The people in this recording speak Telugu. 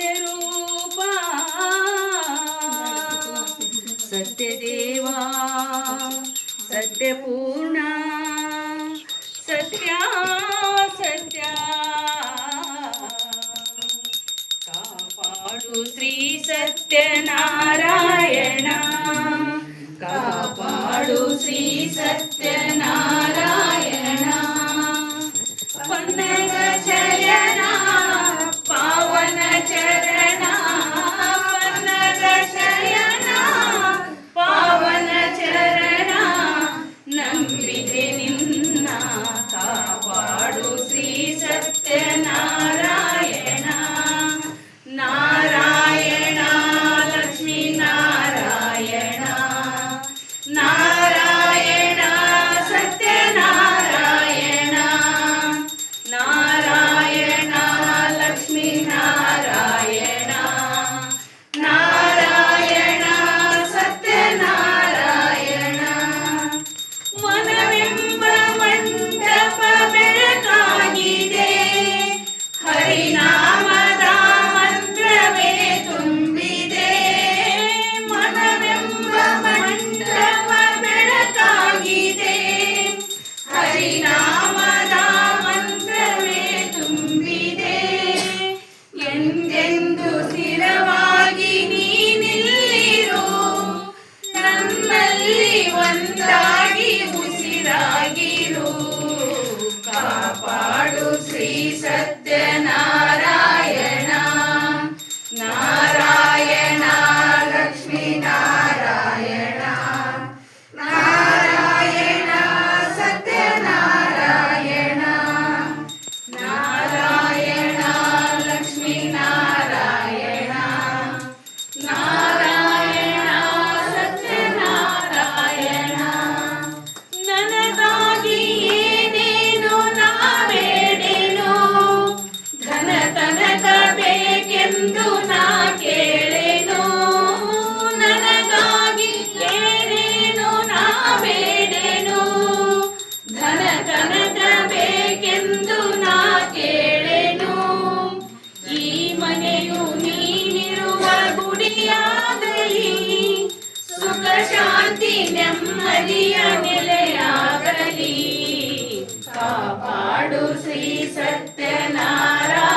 నిత్యరూపా సత్యదేవా సత్యపూర్ణ సత్యా సత్యా. కాపాడు శ్రీ సత్యనారాయణ కాపాడు శ్రీ శాంతి నెమ్మదియ నిలయాగలి కాపాడు శ్రీ సత్యనారాయణ.